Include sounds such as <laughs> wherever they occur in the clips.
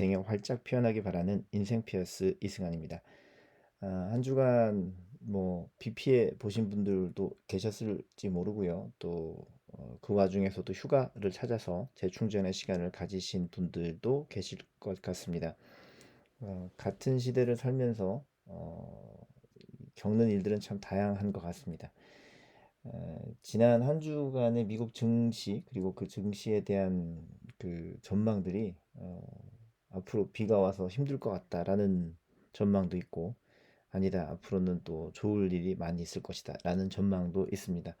생에 활짝 피어나기 바라는 인생 피어스 이승환입니다. 아, 한 주간 뭐 비 피해 보신 분들도 계셨을지 모르고요. 또그 와중에서도 휴가를 찾아서 재충전의 시간을 가지신 분들도 계실 것 같습니다. 어, 같은 시대를 살면서 어, 겪는 일들은 참 다양한 것 같습니다. 어, 지난 한 주간의 미국 증시 그리고 그 증시에 대한 그 전망들이 어, 앞으로 비가 와서 힘들 것 같다라는 전망도 있고 아니다 앞으로는 또 좋을 일이 많이 있을 것이다 라는 전망도 있습니다.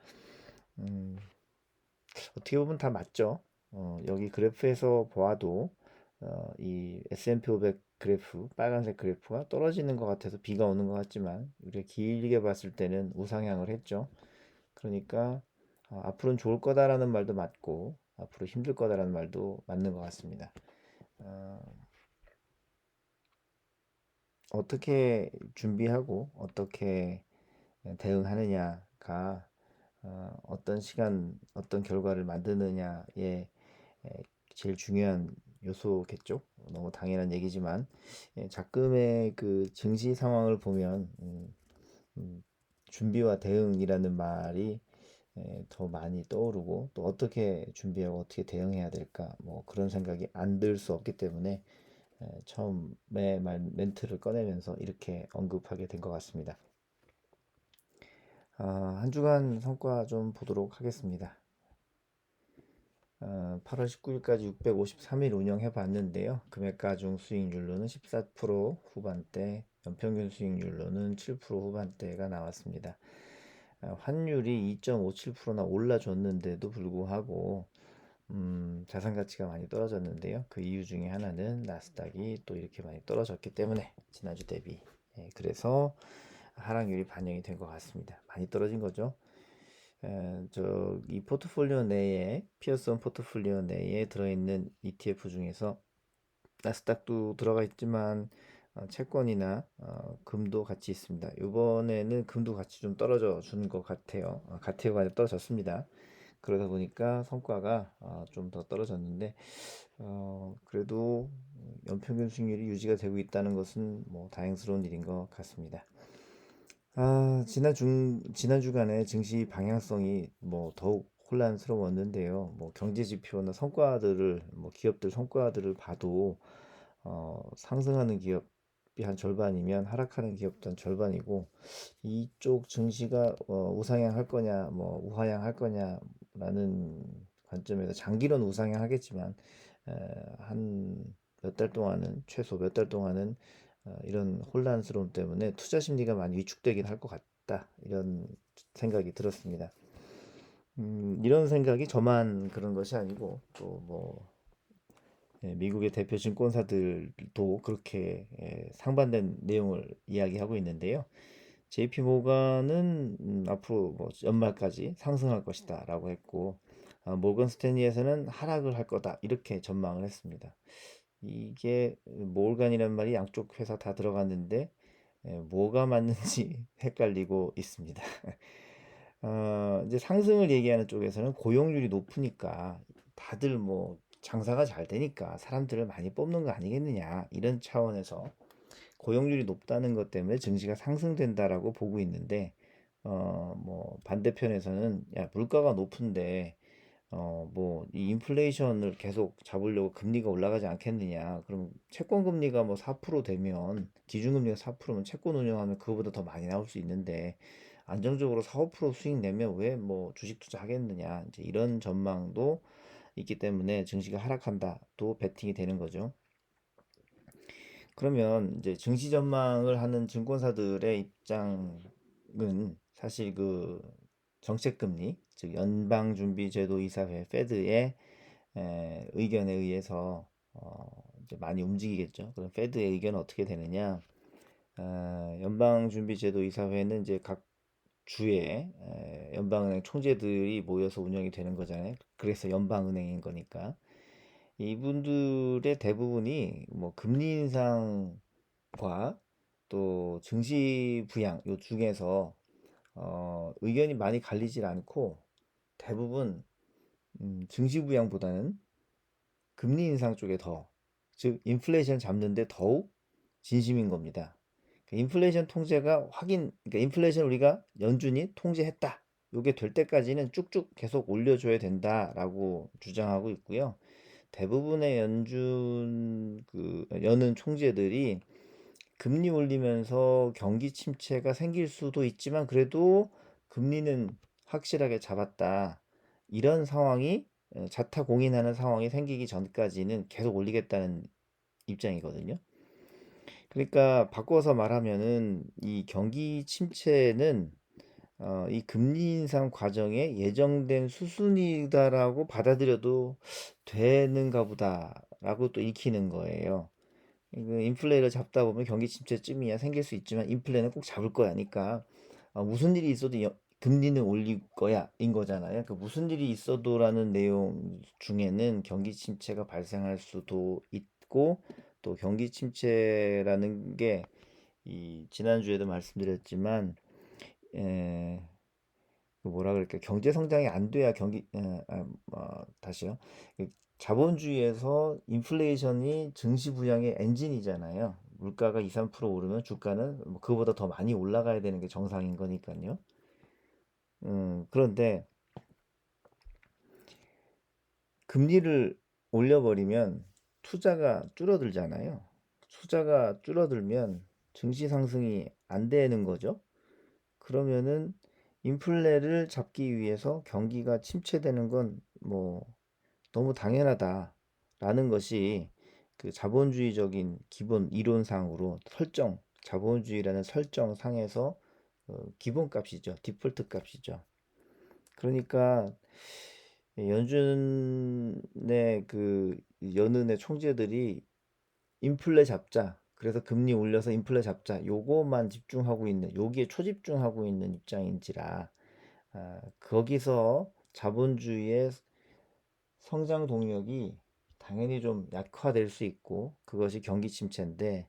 음, 어떻게 보면 다 맞죠. 어, 여기 그래프에서 보아도 어, 이 S&P 500 그래프 빨간색 그래프가 떨어지는 것 같아서 비가 오는 것 같지만 우리가 길게 봤을 때는 우상향을 했죠. 그러니까 어, 앞으로는 좋을 거다라는 말도 맞고 앞으로 힘들 거다라는 말도 맞는 것 같습니다. 어, 어떻게 준비하고 어떻게 대응하느냐가 어, 어떤 시간 어떤 결과를 만드느냐에 에, 제일 중요한 요소겠죠. 너무 당연한 얘기지만 예, 작금의 그 증시 상황을 보면 음, 음, 준비와 대응이라는 말이 예, 더 많이 떠오르고 또 어떻게 준비하고 어떻게 대응해야 될까 뭐 그런 생각이 안 들 수 없기 때문에 예, 처음에 말 멘트를 꺼내면서 이렇게 언급하게 된 것 같습니다. 아, 한 주간 성과 좀 보도록 하겠습니다. 어, 8월 19일까지 653일 운영해 봤는데요. 금액가 중 수익률로는 14% 후반대, 연평균 수익률로는 7% 후반대가 나왔습니다. 어, 환율이 2.57%나 올라줬는데도 불구하고 음, 자산 가치가 많이 떨어졌는데요. 그 이유 중에 하나는 나스닥이 또 이렇게 많이 떨어졌기 때문에 지난주 대비 예, 그래서 하락률이 반영이 된 것 같습니다. 많이 떨어진 거죠. 저 이 포트폴리오 내에 피어슨 포트폴리오 내에 들어있는 ETF 중에서 나스닥도 들어가 있지만 어, 채권이나 어, 금도 같이 있습니다. 이번에는 금도 같이 좀 떨어져 주는 것 같아요. 어, 같아요가 떨어졌습니다. 그러다 보니까 성과가 어, 좀더 떨어졌는데 어, 그래도 연평균 수익률이 유지가 되고 있다는 것은 뭐 다행스러운 일인 것 같습니다. 아, 지난 중, 지난 주간에 증시 방향성이 뭐 더욱 혼란스러웠는데요. 뭐 경제 지표나 성과들을, 뭐 기업들 성과들을 봐도, 어, 상승하는 기업 이한 절반이면 하락하는 기업도 한 절반이고, 이쪽 증시가 어, 우상향 할 거냐, 뭐 우하향 할 거냐라는 관점에서 장기론 우상향 하겠지만, 한 몇 달 동안은, 최소 몇 달 동안은 어, 이런 혼란스러움 때문에 투자 심리가 많이 위축되긴 할 것 같다. 이런 생각이 들었습니다. 음, 이런 생각이 저만 그런 것이 아니고 또뭐 예, 미국의 대표 증권사들도 그렇게 예, 상반된 내용을 이야기하고 있는데요. JP 모건은 음, 앞으로 뭐 연말까지 상승할 것이다라고 했고 아, 모건 스탠리에서는 하락을 할 거다 이렇게 전망을 했습니다. 이게 몰간이라는 말이 양쪽 회사 다 들어갔는데 예, 뭐가 맞는지 <laughs> 헷갈리고 있습니다. 어, 이제 상승을 얘기하는 쪽에서는 고용률이 높으니까 다들 뭐 장사가 잘 되니까 사람들을 많이 뽑는 거 아니겠느냐 이런 차원에서 고용률이 높다는 것 때문에 증시가 상승된다라고 보고 있는데 어, 뭐 반대편에서는 야 물가가 높은데 어, 뭐, 이 인플레이션을 계속 잡으려고 금리가 올라가지 않겠느냐. 그럼 채권 금리가 뭐 4% 되면, 기준 금리가 4%면 채권 운영하면 그거보다 더 많이 나올 수 있는데, 안정적으로 4, 5% 수익 내면 왜 뭐 주식 투자하겠느냐. 이제 이런 전망도 있기 때문에 증시가 하락한다. 또 베팅이 되는 거죠. 그러면 이제 증시 전망을 하는 증권사들의 입장은 사실 그 정책금리, 즉 연방준비제도 이사회 (페드의) 의견에 의해서 어, 이제 많이 움직이겠죠. 그럼 페드의 의견은 어떻게 되느냐? 어, 연방준비제도 이사회는 이제 각 주에 연방은행 총재들이 모여서 운영이 되는 거잖아요. 그래서 연방은행인 거니까 이분들의 대부분이 뭐 금리 인상과 또 증시 부양 요 중에서 어, 의견이 많이 갈리질 않고 대부분 음, 증시 부양보다는 금리 인상 쪽에 더 즉 인플레이션 잡는데 더욱 진심인 겁니다. 그 인플레이션 통제가 확인, 그러니까 인플레이션 우리가 연준이 통제했다. 요게 될 때까지는 쭉쭉 계속 올려줘야 된다라고 주장하고 있고요. 대부분의 연준 그 연은 총재들이 금리 올리면서 경기 침체가 생길 수도 있지만 그래도 금리는 확실하게 잡았다. 이런 상황이 어, 자타 공인하는 상황이 생기기 전까지는 계속 올리겠다는 입장이거든요. 그러니까 바꿔서 말하면은 이 경기 침체는 어, 이 금리 인상 과정에 예정된 수순이다라고 받아들여도 되는가 보다라고 또 읽히는 거예요. 그 인플레를 잡다 보면 경기 침체쯤이야 생길 수 있지만 인플레는 꼭 잡을 거야 하니까 어, 무슨 일이 있어도 여- 금리는 올릴 거야 인 거잖아요. 그 무슨 일이 있어도라는 내용 중에는 경기 침체가 발생할 수도 있고 또 경기 침체라는 게 이 지난주에도 말씀드렸지만 에, 그 뭐라 그럴까 경제 성장이 안 돼야 경기 에, 아, 어, 다시요. 그 자본주의에서 인플레이션이 증시 부양의 엔진이잖아요. 물가가 2, 3% 오르면 주가는 뭐 그거보다 더 많이 올라가야 되는 게 정상인 거니까요. 음, 그런데 금리를 올려버리면 투자가 줄어들잖아요. 투자가 줄어들면 증시 상승이 안 되는 거죠. 그러면은 인플레를 잡기 위해서 경기가 침체되는 건 뭐 너무 당연하다라는 것이 그 자본주의적인 기본 이론상으로 설정, 자본주의라는 설정 상에서 어, 기본값이죠. 디폴트 값이죠. 그러니까 연준의 그 연은의 총재들이 인플레 잡자. 그래서 금리 올려서 인플레 잡자. 요거만 집중하고 있는, 여기에 초집중하고 있는 입장인지라, 아, 거기서 자본주의의 성장 동력이 당연히 좀 약화될 수 있고, 그것이 경기 침체인데,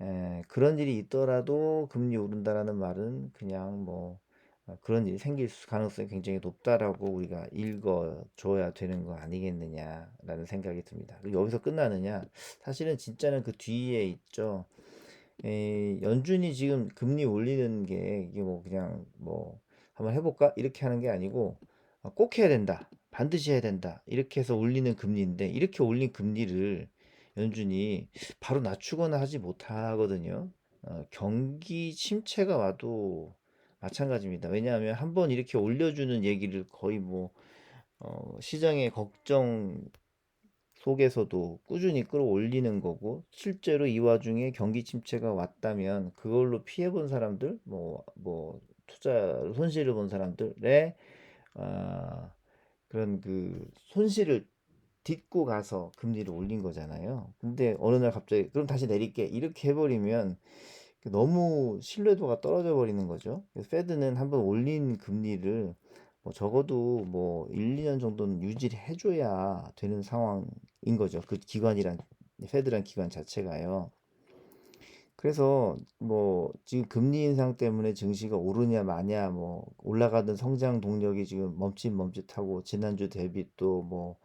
에, 그런 일이 있더라도 금리 오른다라는 말은 그냥 뭐, 어, 그런 일이 생길 수- 가능성이 굉장히 높다라고 우리가 읽어줘야 되는 거 아니겠느냐라는 생각이 듭니다. 여기서 끝나느냐? 사실은 진짜는 그 뒤에 있죠. 에, 연준이 지금 금리 올리는 게 이게 뭐 그냥 뭐 한번 해볼까? 이렇게 하는 게 아니고 어, 꼭 해야 된다. 반드시 해야 된다. 이렇게 해서 올리는 금리인데 이렇게 올린 금리를 연준이 바로 낮추거나 하지 못하거든요. 어, 경기 침체가 와도 마찬가지입니다. 왜냐하면 한번 이렇게 올려주는 얘기를 거의 뭐 어, 시장의 걱정 속에서도 꾸준히 끌어올리는 거고 실제로 이 와중에 경기 침체가 왔다면 그걸로 피해 본 사람들 뭐뭐 투자 손실을 본 사람들의 아, 그런 그 손실을 딛고 가서 금리를 올린 거잖아요. 근데 어느 날 갑자기 그럼 다시 내릴게 이렇게 해버리면 너무 신뢰도가 떨어져 버리는 거죠. 페드는 한번 올린 금리를 뭐 적어도 뭐 1, 2년 정도는 유지를 해줘야 되는 상황인 거죠. 그 기관이란 페드란 기관 자체가요. 그래서 뭐 지금 금리 인상 때문에 증시가 오르냐 마냐 뭐 올라가던 성장 동력이 지금 멈칫멈칫하고 지난주 대비 또뭐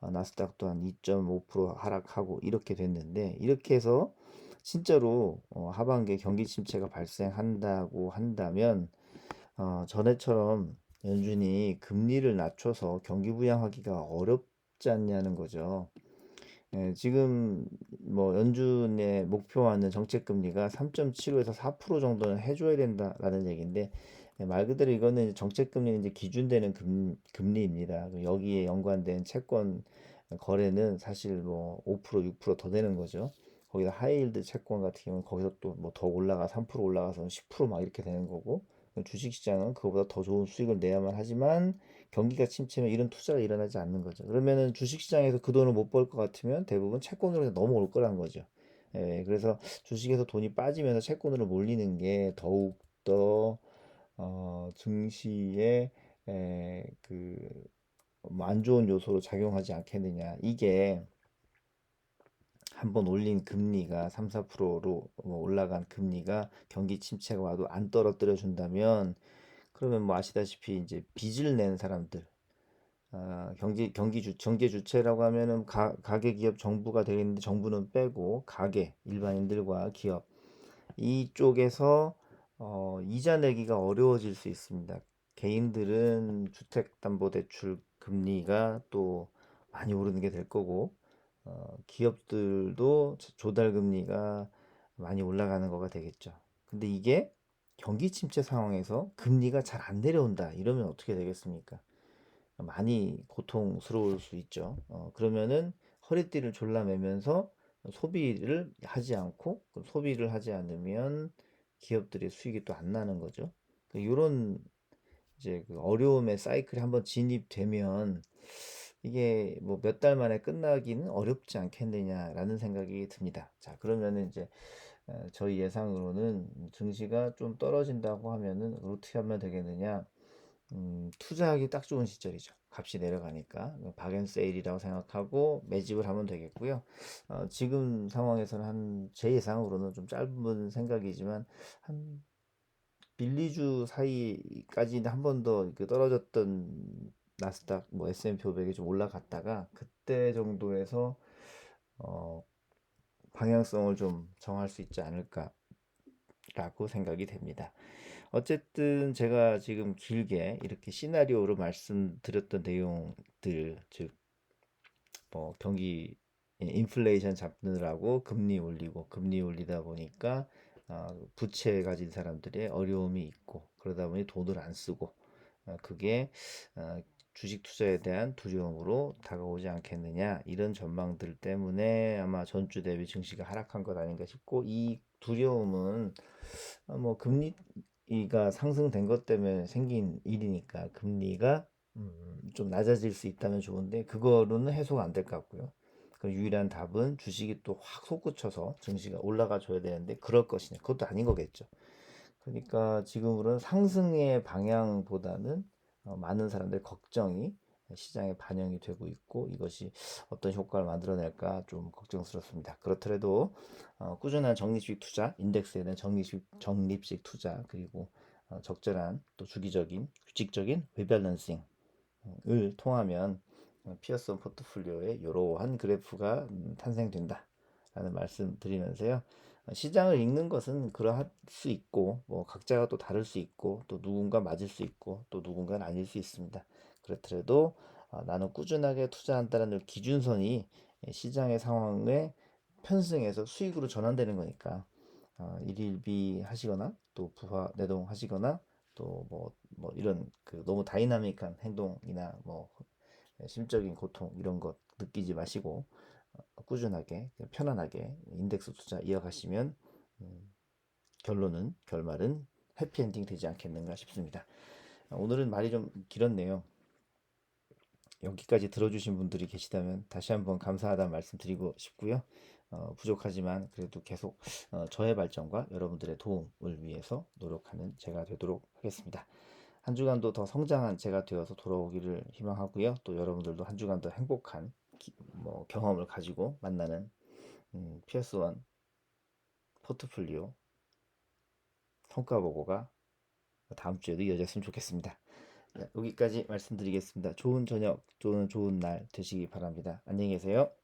어, 나스닥도 한 2.5% 하락하고 이렇게 됐는데 이렇게 해서 진짜로 어, 하반기에 경기 침체가 발생한다고 한다면 어, 전에처럼 연준이 금리를 낮춰서 경기 부양하기가 어렵지 않냐는 거죠. 예, 지금 뭐 연준의 목표하는 정책 금리가 3.75에서 4% 정도는 해줘야 된다라는 얘기인데 예, 말 그대로 이거는 정책 금리는 이제 기준되는 금, 금리입니다. 그 여기에 연관된 채권 거래는 사실 뭐 5% 6%더 되는 거죠. 거기다 하이힐드 채권 같은 경우는 거기서 또 뭐 더 올라가 3% 올라가서 10%막 이렇게 되는 거고 주식시장은 그거보다 더 좋은 수익을 내야만 하지만 경기가 침체면 이런 투자가 일어나지 않는 거죠. 그러면은 주식시장에서 그 돈을 못 벌 것 같으면 대부분 채권으로 넘어올 거란 거죠. 예, 그래서 주식에서 돈이 빠지면서 채권으로 몰리는 게 더욱 더 어, 증시에 에, 그안 좋은 요소로 작용하지 않겠느냐. 이게 한번 올린 금리가 3, 4%로 뭐 올라간 금리가 경기 침체가 와도 안 떨어뜨려 준다면 그러면 뭐 아시다시피 이제 빚을 낸 사람들 아, 경기 경기 주 경제 주체라고 하면은 가, 가계 기업 정부가 되겠는데 정부는 빼고 가계 일반인들과 기업 이쪽에서 어, 이자 내기가 어려워질 수 있습니다. 개인들은 주택담보대출 금리가 또 많이 오르는 게 될 거고 어, 기업들도 조달 금리가 많이 올라가는 거가 되겠죠. 근데 이게 경기 침체 상황에서 금리가 잘 안 내려온다. 이러면 어떻게 되겠습니까? 많이 고통스러울 수 있죠. 어, 그러면은 허리띠를 졸라매면서 소비를 하지 않고 소비를 하지 않으면 기업들의 수익이 또 안 나는 거죠. 이런 이제 그 어려움의 사이클이 한번 진입되면 이게 뭐 몇 달 만에 끝나기는 어렵지 않겠느냐라는 생각이 듭니다. 자, 그러면은 이제 어, 저희 예상으로는 증시가 좀 떨어진다고 하면은 어떻게 하면 되겠느냐? 음, 투자하기 딱 좋은 시절이죠. 값이 내려가니까 박앤세일이라고 생각하고 매집을 하면 되겠고요. 어, 지금 상황에서는 한 제 예상으로는 좀 짧은 생각이지만 한 1, 2주 사이까지는 한번 더 떨어졌던 나스닥 뭐 S&P 500이 좀 올라갔다가 그때 정도에서 어, 방향성을 좀 정할 수 있지 않을까라고 생각이 됩니다. 어쨌든 제가 지금 길게 이렇게 시나리오로 말씀드렸던 내용들, 즉, 뭐, 경기, 인플레이션 잡느라고 금리 올리고, 금리 올리다 보니까, 어, 부채 가진 사람들의 어려움이 있고, 그러다 보니 돈을 안 쓰고, 어, 그게, 어, 주식 투자에 대한 두려움으로 다가오지 않겠느냐, 이런 전망들 때문에 아마 전주 대비 증시가 하락한 것 아닌가 싶고, 이 두려움은, 어, 뭐, 금리, 이가 상승된 것 때문에 생긴 일이니까 금리가 음, 좀 낮아질 수 있다면 좋은데 그거로는 해소가 안 될 것 같고요. 그 유일한 답은 주식이 또 확 솟구쳐서 증시가 올라가 줘야 되는데 그럴 것이냐 그것도 아닌 거겠죠. 그러니까 지금으로는 상승의 방향보다는 어, 많은 사람들 걱정이 시장에 반영이 되고 있고 이것이 어떤 효과를 만들어낼까 좀 걱정스럽습니다. 그렇더라도 어, 꾸준한 적립식 투자, 인덱스에 대한 적립식, 적립식 투자 그리고 어, 적절한 또 주기적인 규칙적인 리밸런싱을 통하면 어, 피어슨 포트폴리오에 이러한 그래프가 음, 탄생된다라는 말씀 드리면서요. 시장을 읽는 것은 그러할 수 있고 뭐 각자가 또 다를 수 있고 또 누군가 맞을 수 있고 또 누군가는 아닐 수 있습니다. 그렇더라도 아, 나는 꾸준하게 투자한다는 기준선이 시장의 상황에 편승해서 수익으로 전환되는 거니까 어, 일일비 하시거나 또 부하 내동 하시거나 또뭐 뭐 이런 그 너무 다이나믹한 행동이나 뭐 심적인 고통 이런 것 느끼지 마시고 어, 꾸준하게 편안하게 인덱스 투자 이어가시면 음, 결론은 결말은 해피엔딩 되지 않겠는가 싶습니다. 오늘은 말이 좀 길었네요. 여기까지 들어주신 분들이 계시다면 다시 한번 감사하다는 말씀 드리고 싶고요. 어, 부족하지만 그래도 계속 어, 저의 발전과 여러분들의 도움을 위해서 노력하는 제가 되도록 하겠습니다. 한 주간도 더 성장한 제가 되어서 돌아오기를 희망하고요. 또 여러분들도 한 주간 더 행복한 기, 뭐, 경험을 가지고 만나는 음, PS1 포트폴리오 성과 보고가 다음 주에도 이어졌으면 좋겠습니다. 네, 여기까지 말씀드리겠습니다. 좋은 저녁, 좋은 좋은 날 되시기 바랍니다. 안녕히 계세요.